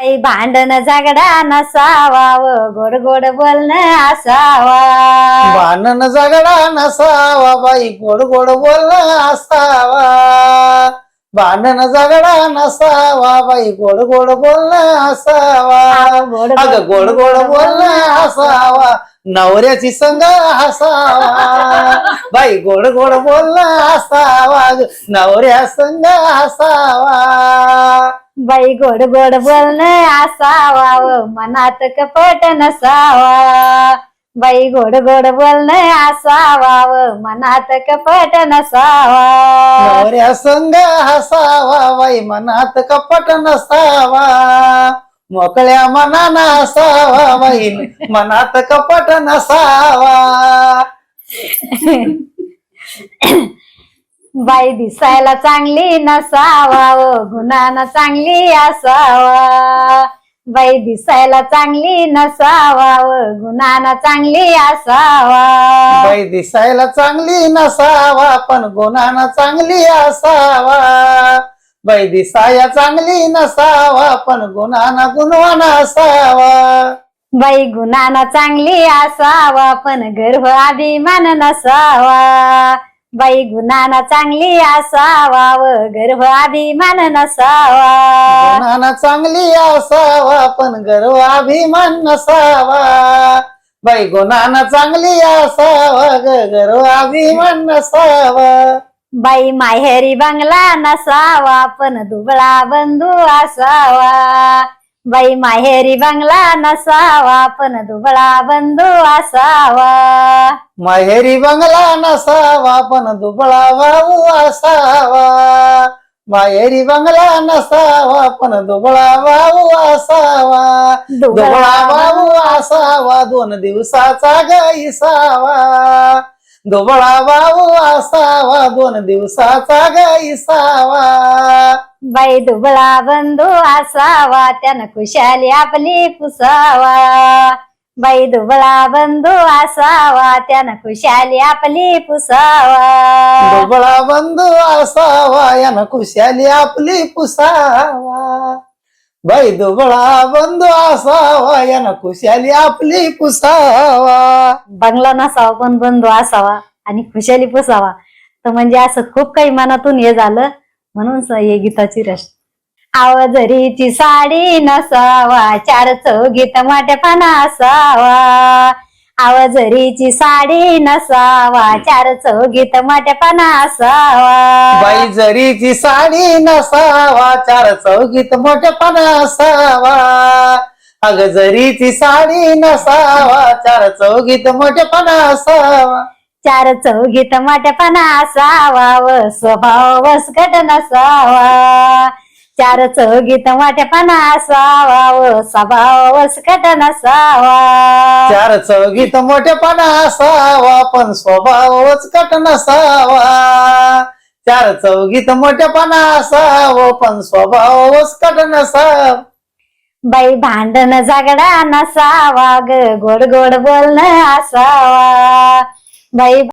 बाई भांडण झगडा नसावा व गोड गोड बोलणं असावा. भांडण झगडा नसावा बाई गोड गोड बोलणं असावा. भांडण झगडा नसावा बाई गोड गोड बोलणं असावा. गोड अगं गोड गोड बोलणं असावा नवऱ्याची संग हसावा बाई गोड गोड बोलणं असावा नवऱ्या संग हसावा बाई गोड गोड बोलणं असावा मनात कपट नसावा. बाई गोड गोड बोलणं असावा मनात कपट नसावा. नवऱ्या संग हसावा बाई मनात कपट नसावा. मोकळ्या मनानं असावा बाई मनात कपट नसावा. बाई दिसायला चांगली नसावा व गुणानं चांगली असावा. बाई दिसायला चांगली नसावा गुणानं चांगली असावा. बाई दिसायला चांगली नसावा पण गुणानं चांगली असावा. बाई दिसाया चांगली नसावा पण गुणानं गुणवान असावा. बाई गुणानं चांगली असावा पण गर्भ अभिमान नसावा. बाई गुणानं चांगली असावा व गर्भ अभिमान नसावा. गुणानं चांगली असावा पण गर्व अभिमान नसावा. बाई गुणानं चांगली असावा ग गर्व अभिमान नसावा. बाई माहेरी बंगला नसावा पण दुबळा बंधू असावा. बाई माहेरी बंगला नसावा पण दुबळा बंधू असावा. माहेरी बंगला नसावा पण दुबळा भाऊ असावा. माहेरी बंगला नसावा पण दुबळा भाऊ असावा. दुबळा भाऊ असावा दोन दिवसाचा गैसावा दुबळा भाऊ असावा दोन दिवसाचा गैसावा बाई दुबळा बंधू असावा त्यानं खुशाली आपली पुसावा. बाई दुबळा बंधू असावा त्यानं खुशाली आपली पुसावा. दुबळा बंधू असावा यानं खुशाली आपली पुसावा. बैद बळा बंधू असावा यानं खुशाली आपली पुसावा. बंगला नसावा पण बंधू असावा आणि खुशाली पुसावा. तर म्हणजे असं खूप काही मनातून हे झालं म्हणून स- हे गीताची रच आवजरीची साडी नसावा चार चौगीत पाना असावा. आवजरीची साडी नसावा चार चौगीत मोठ्यापणा असावा बाई जरीची साडी नसावा चार चौकीत मोठेपणा असावा अग जरीची साडी नसावा चार चौकीत मोठेपणा असावा चार चौघीत मोठेपणा असावा व स्वभाव वसकट नसावा. चार चौघीत मोठेपणा असावा व स्वभाव वसकट नसावा. चार चौकीत मोठेपणा असावा पण स्वभावच कट नसावा. चार चौकीत मोठेपणा असावं पण स्वभावच कट नसावा. बाई भांडण झगडा नसावा ग गोड गोड बोलणं असावा. बाई